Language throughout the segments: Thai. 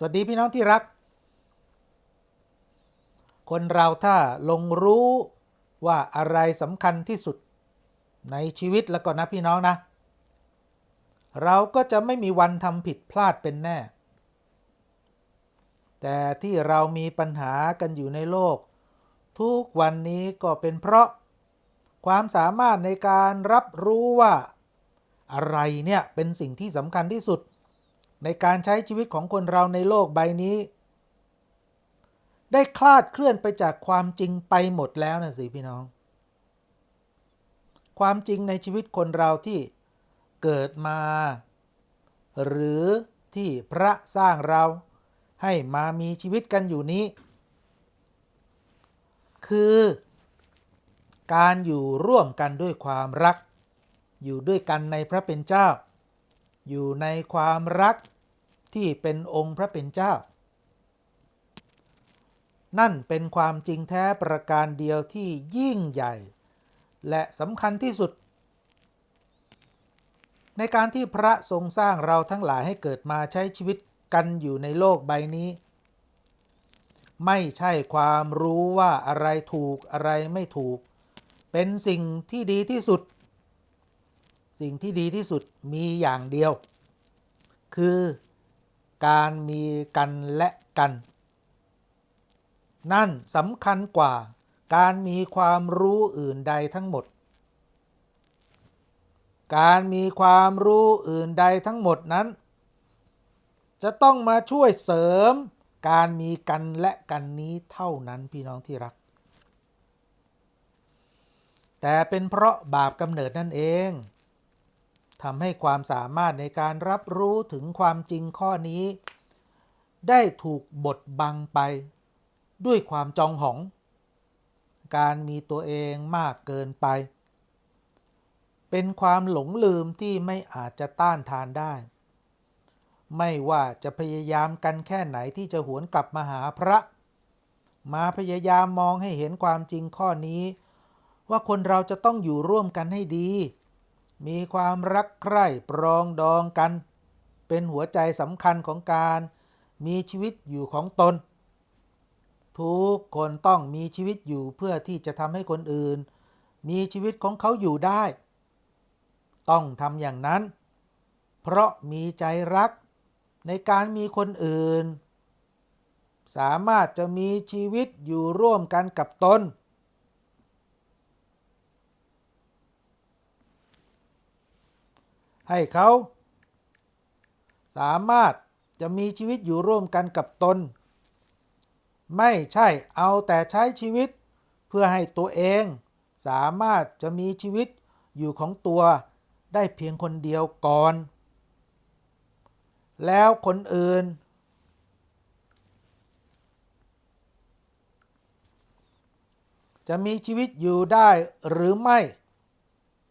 สวัสดีพี่น้องที่รัก คนเราถ้าลงรู้ว่าอะไรสำคัญที่สุดในชีวิตแล้วก็นะพี่น้องนะ เราก็จะไม่มีวันทำผิดพลาดเป็นแน่ แต่ที่เรามีปัญหากันอยู่ในโลก ทุกวันนี้ก็เป็นเพราะความสามารถในการรับรู้ว่า อะไรเนี่ยเป็นสิ่งที่สำคัญที่สุด ในการใช้ชีวิตของคนเราในโลกใบนี้ ได้คลาดเคลื่อนไปจากความจริงไปหมดแล้วนะสิพี่น้อง ความจริงในชีวิตคนเราที่เกิดมา หรือที่พระสร้างเราให้มามีชีวิตกันอยู่นี้ คือการอยู่ร่วมกันด้วยความรัก อยู่ด้วยกันในพระเป็นเจ้า อยู่ในความรักที่เป็นองค์พระเป็นเจ้า นั่นเป็นความจริงแท้ประการเดียวที่ยิ่งใหญ่ และสำคัญที่สุด ในการที่พระทรงสร้างเราทั้งหลายให้เกิดมาใช้ชีวิตกันอยู่ในโลกใบนี้ ไม่ใช่ความรู้ว่าอะไรถูกอะไรไม่ถูก เป็นสิ่งที่ดีที่สุด สิ่งที่ดีที่สุดมีอย่างเดียว คือการมีกันและกัน นั่นสำคัญกว่าการมีความรู้อื่นใดทั้งหมด การมีความรู้อื่นใดทั้งหมดนั้น จะต้องมาช่วยเสริมการมีกันและกันนี้เท่านั้นพี่น้องที่รัก แต่เป็นเพราะบาปกำเนิดนั่นเอง ทำให้ความสามารถในการรับรู้ถึงความจริงข้อนี้ ได้ถูกบดบังไปด้วยความจองหอง การมีตัวเองมากเกินไป เป็นความหลงลืมที่ไม่อาจจะต้านทานได้ ไม่ว่าจะพยายามกันแค่ไหนที่จะหวนกลับมาหาพระ มาพยายามมองให้เห็นความจริงข้อนี้ ว่าคนเราจะต้องอยู่ร่วมกันให้ดี มีความรักใคร่ปรองดองกัน เป็นหัวใจสำคัญของการมีชีวิตอยู่ของตน ทุกคนต้องมีชีวิตอยู่เพื่อที่จะทำให้คนอื่น มีชีวิตของเขาอยู่ได้ ต้องทำอย่างนั้น เพราะมีใจรักในการมีคนอื่น สามารถจะมีชีวิตอยู่ร่วมกันกับตน ให้เขาสามารถจะมีชีวิตอยู่ร่วมกันกับตน ไม่ใช่เอาแต่ใช้ชีวิต เพื่อให้ตัวเอง สามารถจะมีชีวิตอยู่ของตัวได้เพียงคนเดียวก่อน แล้วคนอื่น จะมีชีวิตอยู่ได้หรือไม่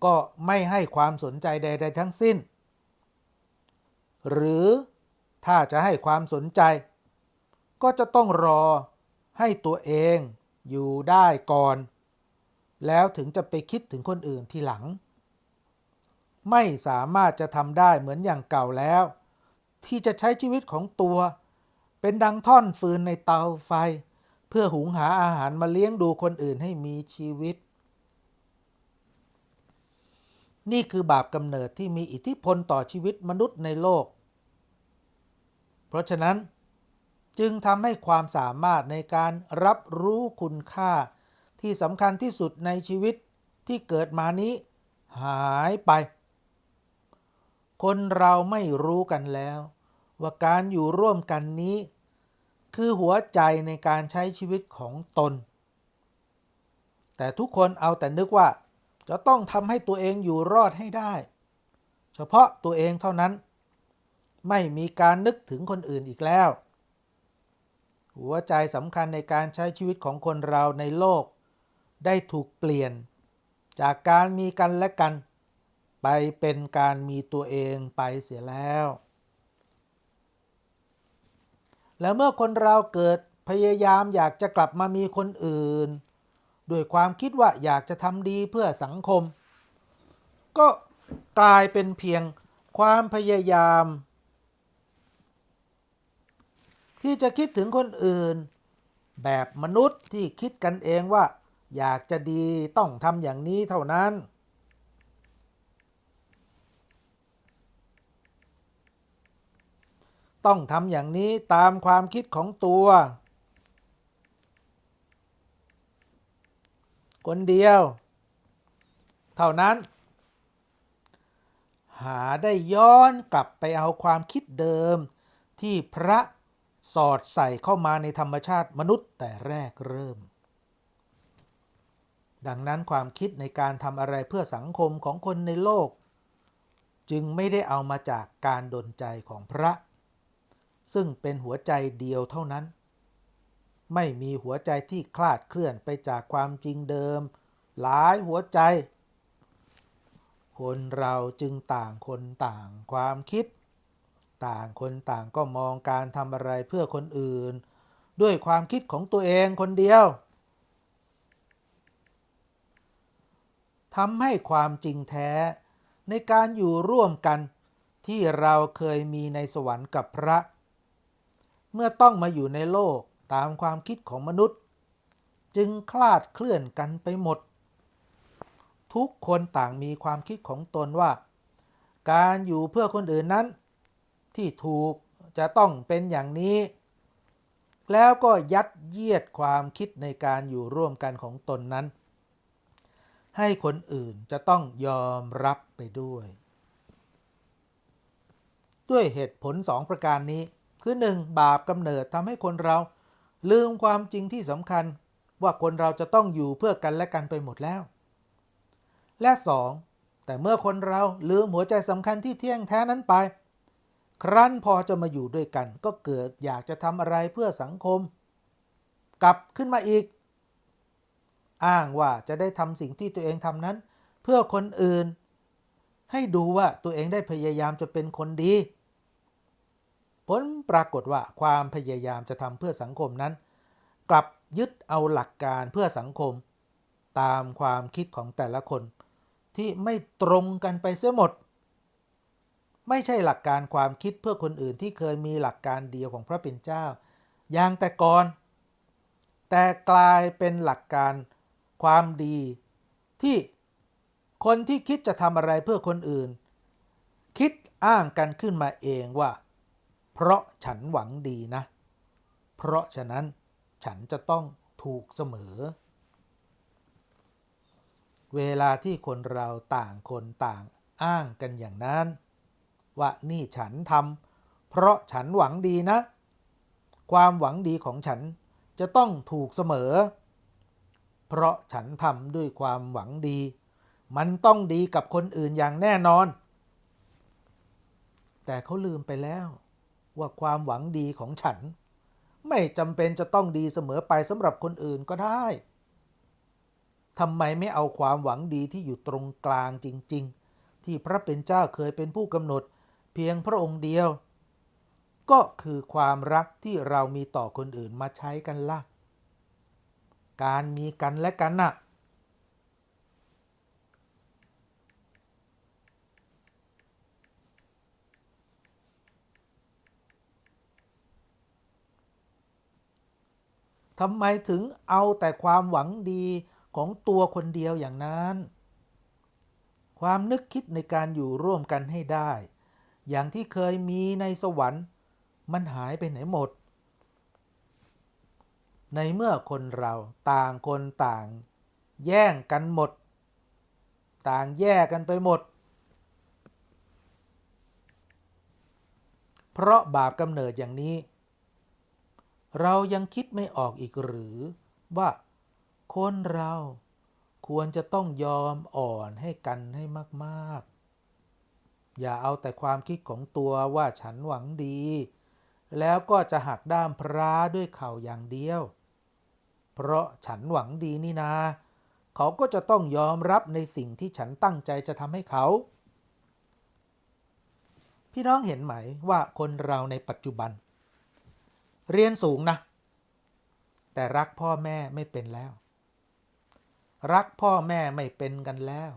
ก็ไม่ให้ความสนใจใด ๆ ทั้งสิ้น หรือถ้าจะให้ความสนใจ ก็จะต้องรอให้ตัวเองอยู่ได้ก่อน แล้วถึงจะไปคิดถึงคนอื่นทีหลัง ไม่สามารถจะทำได้เหมือนอย่างเก่าแล้ว ที่จะใช้ชีวิตของตัว เป็นดังท่อนฟืนในเตาไฟ เพื่อหุงหาอาหารมาเลี้ยงดูคนอื่นให้มีชีวิต นี่คือบาปกำเนิดที่มีอิทธิพลต่อชีวิตมนุษย์ในโลก เพราะฉะนั้นจึงทำให้ความสามารถในการรับรู้คุณค่า ที่สำคัญที่สุดในชีวิตที่เกิดมานี้ หายไป คนเราไม่รู้กันแล้ว ว่าการอยู่ร่วมกันนี้ คือหัวใจในการใช้ชีวิตของตน แต่ทุกคนเอาแต่นึกว่า จะต้องทำให้ตัวเองอยู่รอดให้ได้ เฉพาะตัวเองเท่านั้น ไม่มีการนึกถึงคนอื่นอีกแล้ว หัวใจสำคัญในการใช้ชีวิตของคนเราในโลก ได้ถูกเปลี่ยน จากการมีกันและกัน ไปเป็นการมีตัวเองไปเสียแล้ว แล้วเมื่อคนเราเกิดพยายามอยากจะกลับมามีคนอื่น ด้วยความคิดว่าอยากจะทำดีเพื่อสังคม ก็กลายเป็นเพียงความพยายาม ที่จะคิดถึงคนอื่น แบบมนุษย์ที่คิดกันเองว่า อยากจะดีต้องทำอย่างนี้เท่านั้น ต้องทำอย่างนี้ตามความคิดของตัว คนเดียว เท่านั้น หาได้ย้อนกลับไปเอาความคิดเดิมที่พระสอดใส่เข้ามาในธรรมชาติมนุษย์แต่แรกเริ่ม ดังนั้นความคิดในการทำอะไรเพื่อสังคมของคนในโลก จึงไม่ได้เอามาจากการดลใจของพระ ซึ่งเป็นหัวใจเดียวเท่านั้น ไม่มีหัวใจที่คลาดเคลื่อนไปจากความจริงเดิม หลายหัวใจ คนเราจึงต่างคนต่างความคิด ต่างคนต่างก็มองการทำอะไรเพื่อคนอื่น ด้วยความคิดของตัวเองคนเดียวทำให้ความจริงแท้ในการอยู่ร่วมกันที่เราเคยมีในสวรรค์กับพระ เมื่อต้องมาอยู่ในโลก ตามความคิดของมนุษย์ จึงคลาดเคลื่อนกันไปหมด ทุกคนต่างมีความคิดของตนว่า การอยู่เพื่อคนอื่นนั้น ที่ถูกจะต้องเป็นอย่างนี้ แล้วก็ยัดเยียดความคิดในการอยู่ร่วมกันของตนนั้น ให้คนอื่นจะต้องยอมรับไปด้วย ด้วยเหตุผลสองประการนี้คือ 1. บาปกำเนิดทำให้คนเรา ลืมความจริงที่สำคัญว่าคนเราจะต้องอยู่เพื่อกันและกันไปหมดแล้ว และ 2. แต่เมื่อคนเราลืมหัวใจสำคัญที่เที่ยงแท้นั้นไป ครั้นพอจะมาอยู่ด้วยกัน ก็เกิดอยากจะทำอะไรเพื่อสังคม กลับขึ้นมาอีก อ้างว่าจะได้ทำสิ่งที่ตัวเองทำนั้น เพื่อคนอื่น ให้ดูว่าตัวเองได้พยายามจะเป็นคนดี ผลปรากฏว่าความพยายามจะทำเพื่อสังคมนั้น กลับยึดเอาหลักการเพื่อสังคม ตามความคิดของแต่ละคน ที่ไม่ตรงกันไปเสียหมด ไม่ใช่หลักการความคิดเพื่อคนอื่นที่เคยมีหลักการเดียวของพระเป็นเจ้า อย่างแต่ก่อน แต่กลายเป็นหลักการความดีที่คนที่คิดจะทำอะไรเพื่อคนอื่น คิดอ้างกันขึ้นมาเองว่า เพราะฉันหวังดีนะ เพราะฉะนั้นฉันจะต้องถูกเสมอ เวลาที่คนเราต่างคนต่างอ้างกันอย่างนั้น ว่านี่ฉันทำเพราะฉันหวังดีนะ ความหวังดีของฉันจะต้องถูกเสมอ เพราะฉันทำด้วยความหวังดี มันต้องดีกับคนอื่นอย่างแน่นอน แต่เขาลืมไปแล้ว ว่าความหวังดีของฉัน ไม่จำเป็นจะต้องดีเสมอไปสำหรับคนอื่นก็ได้ทำไมไม่เอาความหวังดีที่อยู่ตรงกลางจริง ๆ ที่พระเป็นเจ้าเคยเป็นผู้กำหนด เพียงพระองค์เดียว ก็คือความรักที่เรามีต่อคนอื่นมาใช้กันละ่ะ การมีกันและกันน่ะ ทำไมถึงเอาแต่ความหวังดีของตัวคนเดียวอย่างนั้น ความนึกคิดในการอยู่ร่วมกันให้ได้ อย่างที่เคยมีในสวรรค์ มันหายไปไหนหมด ในเมื่อคนเราต่างคนต่าง แย่งกันหมด ต่างแย่กันไปหมด เพราะบาปกำเนิดอย่างนี้ เรายังคิดไม่ออกอีกหรือ ว่าคนเราควรจะต้องยอมอ่อนให้กันให้มาก ๆ อย่าเอาแต่ความคิดของตัวว่าฉันหวังดี แล้วก็จะหักด้ามพระด้วยเข่าอย่างเดียว เพราะฉันหวังดีนี่นา เขาก็จะต้องยอมรับในสิ่งที่ฉันตั้งใจจะทำให้เขา พี่น้องเห็นไหมว่าคนเราในปัจจุบัน เรียนสูงนะ แต่รักพ่อแม่ไม่เป็นแล้ว รักพ่อแม่ไม่เป็นกันแล้ว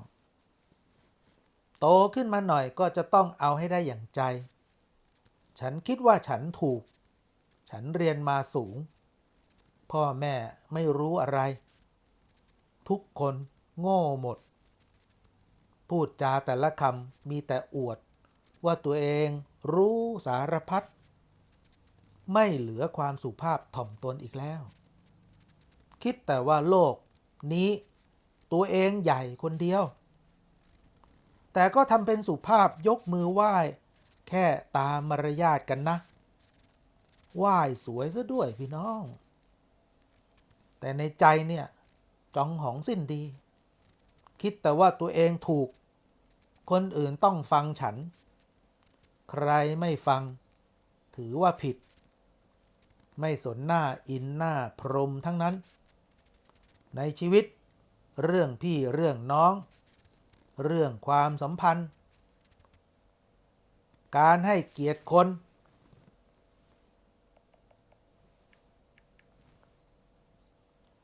โตขึ้นมาหน่อยก็จะต้องเอาให้ได้อย่างใจ ฉันคิดว่าฉันถูก ฉันเรียนมาสูง พ่อแม่ไม่รู้อะไร ทุกคนโง่หมด พูดจาแต่ละคำมีแต่อวด ว่าตัวเองรู้สารพัด ไม่เหลือความสุภาพถ่อมตนอีกแล้ว คิดแต่ว่าโลกนี้ตัวเองใหญ่คนเดียว แต่ก็ทำเป็นสุภาพยกมือไหว้ แค่ตามมารยาทกันนะ ไหว้สวยซะด้วยพี่น้อง แต่ในใจเนี่ยจองหองสิ้นดี คิดแต่ว่าตัวเองถูก คนอื่นต้องฟังฉัน ใครไม่ฟัง ถือว่าผิด ไม่สนหน้าอินหน้าพรหมทั้งนั้น ในชีวิต เรื่องพี่เรื่องน้อง เรื่องความสัมพันธ์ การให้เกียรติคน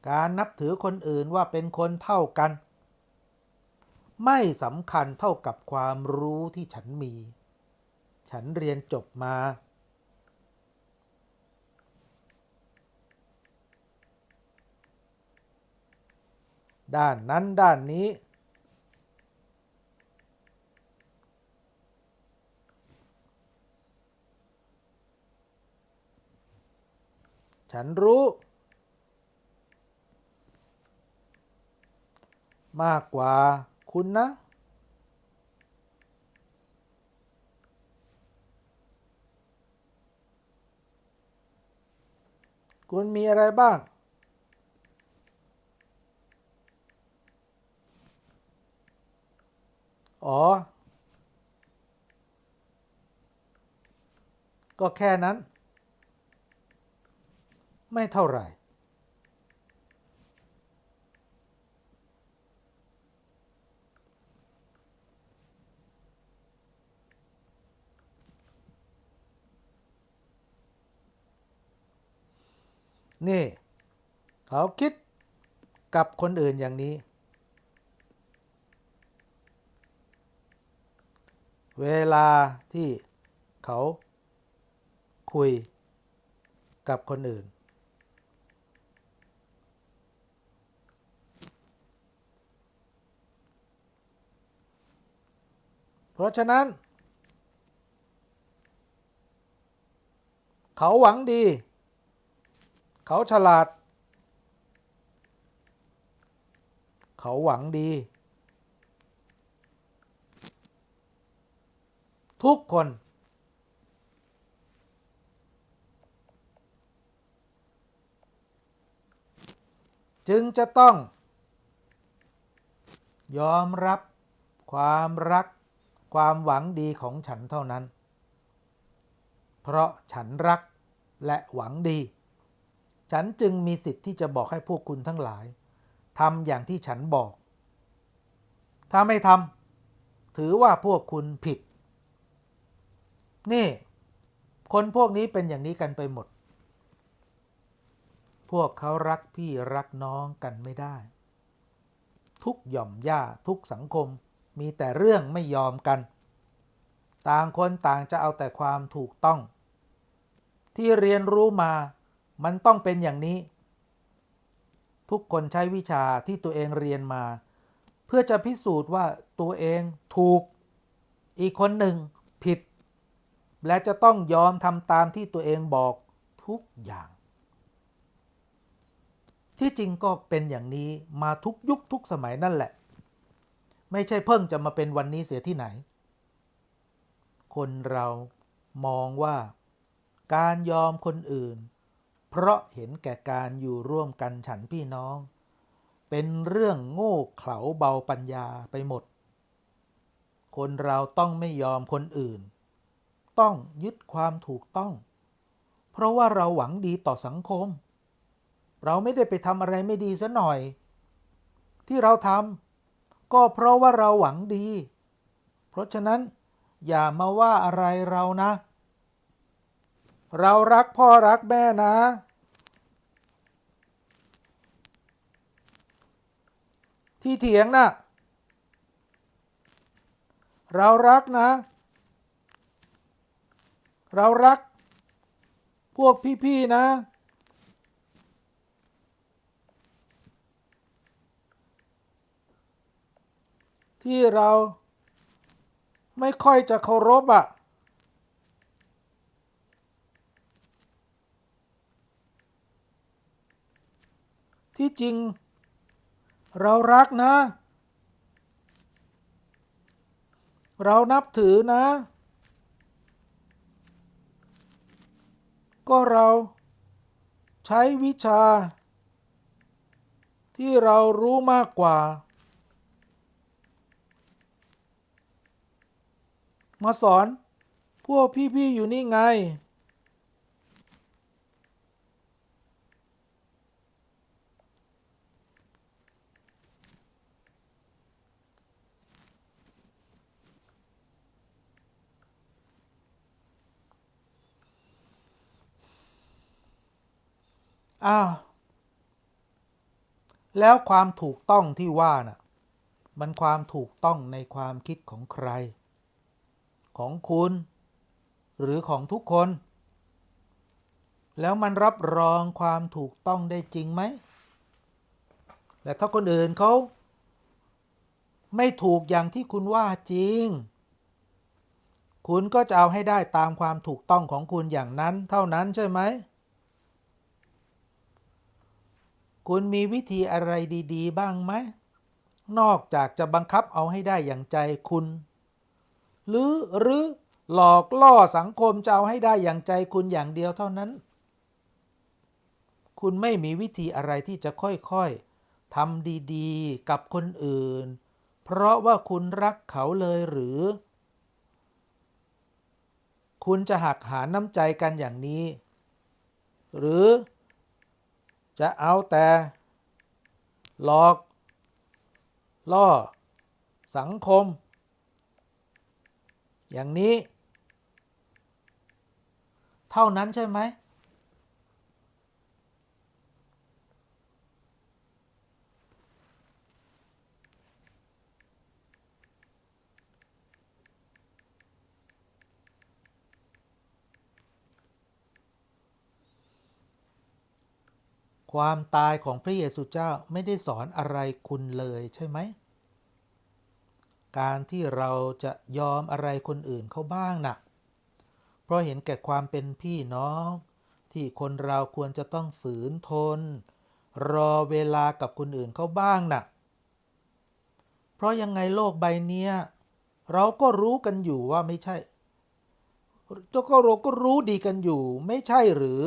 การนับถือคนอื่นว่าเป็นคนเท่ากัน ไม่สำคัญเท่ากับความรู้ที่ฉันมี ฉันเรียนจบมา ด้านนั้นด้านนี้ ฉันรู้ มากกว่าคุณนะ คุณมีอะไรบ้าง อ๋อ ก็แค่นั้น ไม่เท่าไหร่ นี่ เขาคิดกับคนอื่นอย่างนี้ เวลาที่เขาคุยกับคนอื่น เพราะฉะนั้น เขาหวังดี เขาฉลาด เขาหวังดี ทุกคน จึงจะต้อง ยอมรับความรัก ความหวังดีของฉันเท่านั้น เพราะฉันรักและหวังดี ฉันจึงมีสิทธิ์ที่จะบอกให้พวกคุณทั้งหลายทำอย่างที่ฉันบอก ถ้าไม่ทำถือว่าพวกคุณผิด นี่ คนพวกนี้เป็นอย่างนี้กันไปหมด พวกเขารักพี่รักน้องกันไม่ได้ ทุกหย่อมย่าทุกสังคมมีแต่เรื่องไม่ยอมกัน ต่างคนต่างจะเอาแต่ความถูกต้อง ที่เรียนรู้มามันต้องเป็นอย่างนี้ ทุกคนใช้วิชาที่ตัวเองเรียนมา เพื่อจะพิสูจน์ว่าตัวเองถูก อีกคนหนึ่ง และจะต้องยอมทำตามที่ตัวเองบอกทุกอย่าง ที่จริงก็เป็นอย่างนี้มาทุกยุคทุกสมัยนั่นแหละ ไม่ใช่เพิ่งจะมาเป็นวันนี้เสียที่ไหน คนเรามองว่าการยอมคนอื่น เพราะเห็นแก่การอยู่ร่วมกันฉันพี่น้อง เป็นเรื่องโง่เขลาเบาปัญญาไปหมด คนเราต้องไม่ยอมคนอื่น ต้องยึดความถูกต้อง เพราะว่าเราหวังดีต่อสังคม เราไม่ได้ไปทำอะไรไม่ดีซะหน่อย ที่เราทำก็เพราะว่าเราหวังดี เพราะฉะนั้นอย่ามาว่าอะไรเรานะ เรารักพ่อรักแม่นะที่เถียงนะ่ะ เรารักนะ เรารัก พวกพี่ ๆ นะ ที่เราไม่ค่อยจะเคารพอะ่ะที่จริง เรารักนะ เรานับถือนะ ก็เราใช้วิชา ที่เรารู้มากกว่า มาสอนพวกพี่ ๆ อยู่นี่ไง อ้าว แล้วความถูกต้องที่ว่าน่ะ มันความถูกต้องในความคิดของใคร ของคุณ หรือของทุกคน แล้วมันรับรองความถูกต้องได้จริงไหม และถ้าคนอื่นเขาไม่ถูกอย่างที่คุณว่าจริง คุณก็จะเอาให้ได้ตามความถูกต้องของคุณอย่างนั้นเท่านั้นใช่ไหม คุณมีวิธีอะไรดี ๆ บ้างไหม นอกจากจะบังคับเอาให้ได้อย่างใจคุณ หรือหรือหลอกล่อสังคมจะเอาให้ได้อย่างใจคุณอย่างเดียวเท่านั้น คุณไม่มีวิธีอะไรที่จะค่อยๆทำดีๆ กับคนอื่น เพราะว่าคุณรักเขาเลยหรือ คุณจะหักหาน้ำใจกันอย่างนี้ หรือ จะเอาแต่หลอก ล่อ สังคม อย่างนี้ เท่านั้นใช่ไหม ความตายของพระเยซูเจ้าไม่ได้สอนอะไรคุณเลยใช่ไหม การที่เราจะยอมอะไรคนอื่นเขาบ้างนะ่ะ เพราะเห็นแก่ความเป็นพี่น้อง ที่คนเราควรจะต้องฝืนทน รอเวลากับคนอื่นเขาบ้างนะ่ะ เพราะยังไงโลกใบเนี้ยเราก็รู้กันอยู่ว่าไม่ใช่ตัวก็เราก็รู้ดีกันอยู่ไม่ใช่หรือ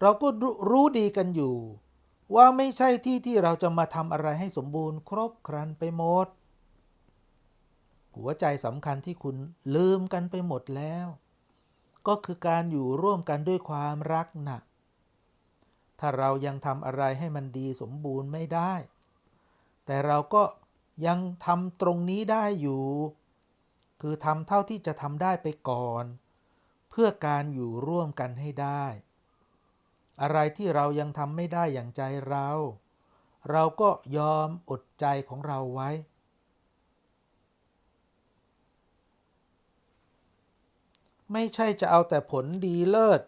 เราก็รู้ดีกันอยู่ ว่าไม่ใช่ที่ที่เราจะมาทำอะไรให้สมบูรณ์ ครบครันไปหมด หัวใจสำคัญที่คุณลืมกันไปหมดแล้ว ก็คือการอยู่ร่วมกันด้วยความรักนะถ้าเรายังทำอะไรให้มันดีสมบูรณ์ไม่ได้ แต่เราก็ยังทำตรงนี้ได้อยู่ คือทำเท่าที่จะทำได้ไปก่อน เพื่อการอยู่ร่วมกันให้ได้ อะไรที่เรายังทำไม่ได้อย่างใจเรา เราก็ยอมอดใจของเราไว้ ไม่ใช่จะเอาแต่ผลดีเลิศ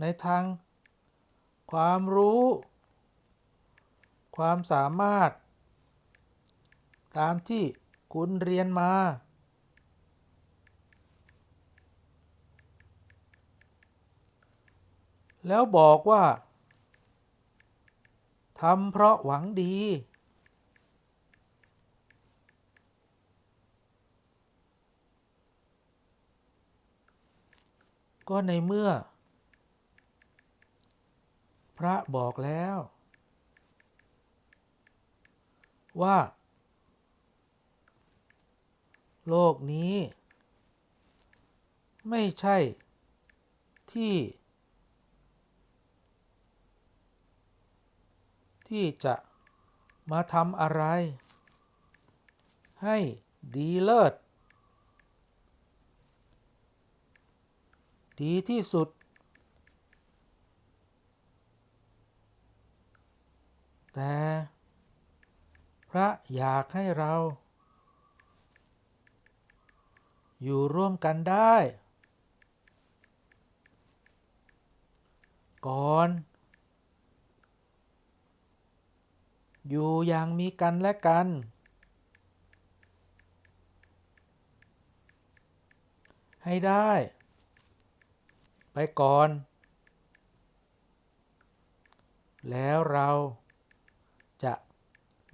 ในทางความรู้ ความสามารถ ตามที่คุณเรียนมา แล้วบอกว่าทำเพราะหวังดี ก็ในเมื่อ พระบอกแล้ว ว่า โลกนี้ ไม่ใช่ที่ ที่จะมาทำอะไร ให้ดีเลิศ ดีที่สุด แต่ ระอยากให้เรา อยู่ร่วมกันได้ ก่อน อยู่อย่างมีกันและกัน ให้ได้ ไปก่อน แล้วเราจะ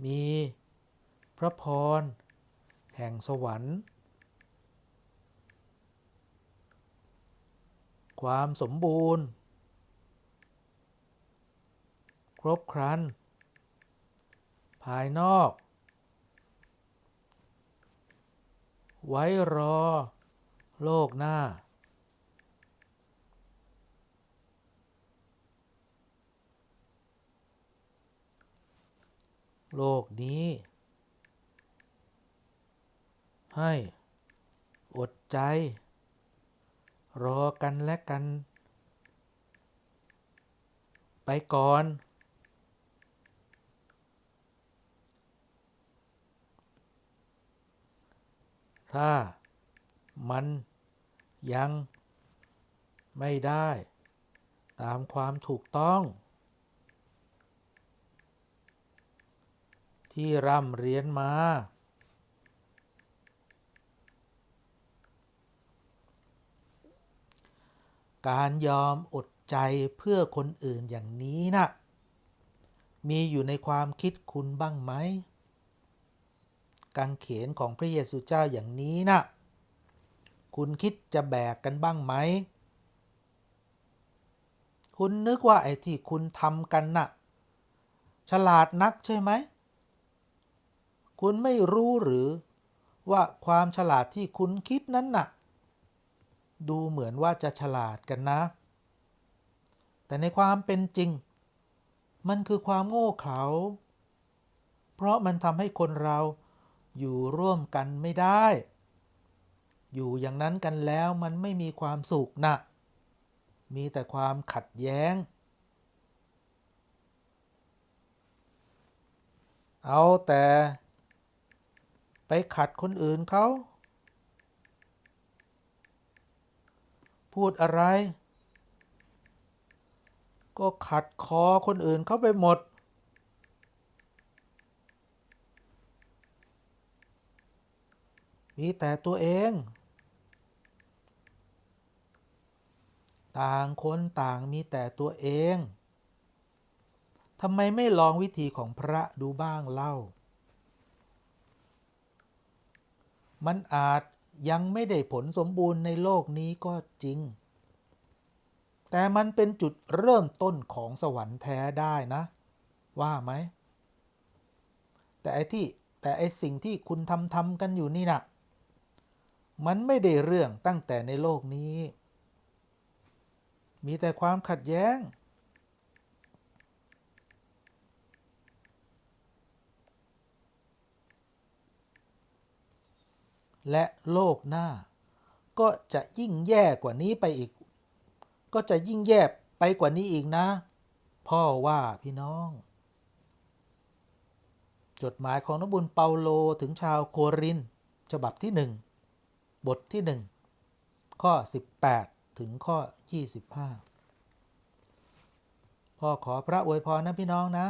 มี พระพร แห่งสวรรค์ ความสมบูรณ์ ครบครัน ภายนอก ไว้รอ โลกหน้า โลกนี้ ให้อดใจ รอกันและกัน ไปก่อน ถ้ามันยังไม่ได้ ตามความถูกต้อง ที่ร่ำเรียนมา การยอมอดใจเพื่อคนอื่นอย่างนี้นะมีอยู่ในความคิดคุณบ้างไหมกังเขนของพระเยซูเจ้าอย่างนี้นะคุณคิดจะแบกกันบ้างไหม คุณนึกว่าไอ้ที่คุณทำกันน่ะ ฉลาดนักใช่ไหม คุณไม่รู้หรือว่าความฉลาดที่คุณคิดนั้นน่ะ ดูเหมือนว่าจะฉลาดกันนะ แต่ในความเป็นจริง มันคือความโง่เขลา เพราะมันทำให้คนเราอยู่ร่วมกันไม่ได้ อยู่อย่างนั้นกันแล้วมันไม่มีความสุขนะ มีแต่ความขัดแย้ง เอาแต่ ไปขัดคนอื่นเขา พูดอะไร ก็ขัดคอคนอื่นเขาไปหมด มีแต่ตัวเอง ต่างคนต่างมีแต่ตัวเองทำไมไม่ลองวิธีของพระดูบ้างเล่า มันอาจยังไม่ได้ผลสมบูรณ์ในโลกนี้ก็จริง แต่มันเป็นจุดเริ่มต้นของสวรรค์แท้ได้นะ ว่าไหม แต่ไอ้ที่แต่ไอ้สิ่งที่คุณทำทำกันอยู่นี่นะมันไม่ได้เรื่องตั้งแต่ในโลกนี้ มีแต่ความขัดแย้ง และโลกหน้า ก็จะยิ่งแย่กว่านี้ไปอีก ก็จะยิ่งแย่ไปกว่านี้อีกนะ พ่อว่าพี่น้อง จดหมายของนบุญเปาโลถึงชาวโครินฉบับที่หนึ่งบทที่หนึ่งข้อ 18 ถึงข้อ 25พ่อขอพระอวยพรนะพี่น้องนะ